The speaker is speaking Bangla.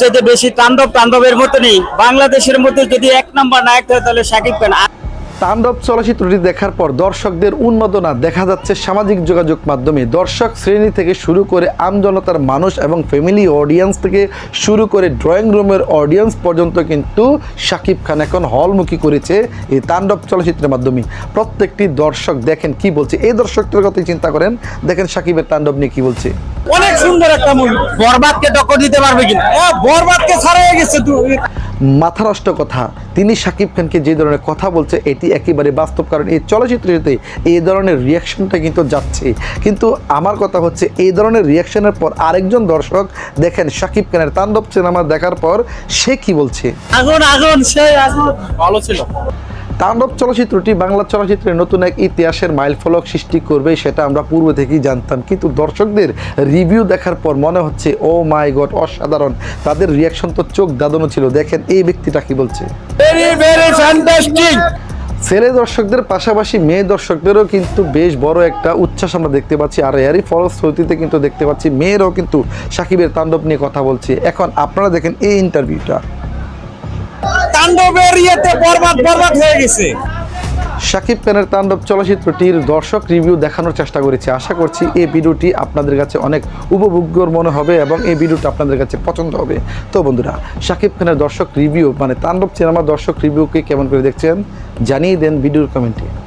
চাইতে বেশি তাণ্ডব তাণ্ডবের মতো নেই। বাংলাদেশের মধ্যে যদি এক নাম্বার নায়ক হয় তাহলে সাকিব খান। তাণ্ডব চলচ্চিত্রটি দেখার পর দর্শকদের উন্মাদনা দেখা যাচ্ছে সামাজিক যোগাযোগ মাধ্যমে। দর্শক শ্রেণি থেকে শুরু করে আমজনতার মানুষ এবং ফ্যামিলি অডিয়েন্স থেকে শুরু করে ড্রয়িং রুমের অডিয়েন্স পর্যন্ত কিন্তু শাকিব খান এখন হলমুখী করেছে এই তাণ্ডব চলচ্চিত্রের মাধ্যমে। প্রত্যেকটি দর্শক দেখেন কি বলছে। এই দর্শকদের কথাই চিন্তা করেন, দেখেন শাকিবের তাণ্ডব নিয়ে কি বলছে। অনেক সুন্দর একটা মুভি বরবাদকে টক্কর দিতে পারবে কিনা? বরবাদকে ছাড়াই গেছে তুই মাথা নষ্ট কথা। তিনি শাকিব খানকে যে ধরনের কথা বলছে এটি একেবারে বাস্তব। কারণ এই চলচ্চিত্রটিতে এই ধরনের রিয়াকশনটা কিন্তু যাচ্ছে। কিন্তু আমার কথা হচ্ছে এই ধরনের রিয়াকশনের পর আরেকজন দর্শক দেখেন শাকিব খানের তাণ্ডব সিনেমা দেখার পর সে কি বলছে? আগুন আগুন সে আগুন। ভালো ছিল। তাণ্ডব চলচ্চিত্রটি বাংলা চলচ্চিত্রের নতুন এক ইতিহাসের মাইলফলক সৃষ্টি করবে সেটা আমরা পূর্ব থেকেই জানতাম। কিন্তু দর্শকদের রিভিউ দেখার পর মনে হচ্ছে ও মাই গড অসাধারণ। তাদের রিয়াকশন তো চোখ দাদানো ছিল। দেখেন এই ব্যক্তিটা কি বলছে? ছেলে দর্শকদের পাশাপাশি মেয়ে দর্শকদেরও কিন্তু বেশ বড় একটা উচ্ছ্বাস আমরা দেখতে পাচ্ছি। আর এরই ফলশ্রুতিতে কিন্তু দেখতে পাচ্ছি মেয়েরাও কিন্তু সাকিবের তাণ্ডব নিয়ে কথা বলছে। এখন আপনারা দেখেন এই ইন্টারভিউটা তাণ্ডবের ইয়েতে বরবাদ বরবাদ হয়ে গেছে। শাকিব খানের তাণ্ডব চলচ্চিত্রটির দর্শক রিভিউ দেখানোর চেষ্টা করেছি। আশা করছি এই ভিডিওটি আপনাদের কাছে অনেক উপভোগ্যর মনে হবে এবং এই ভিডিওটা আপনাদের কাছে পছন্দ হবে। তো বন্ধুরা, শাকিব খানের দর্শক রিভিউ মানে তাণ্ডব সিনেমার দর্শক রিভিউকে কেমন করে দেখছেন? জানিয়ে দেন ভিডিওর কমেন্টে।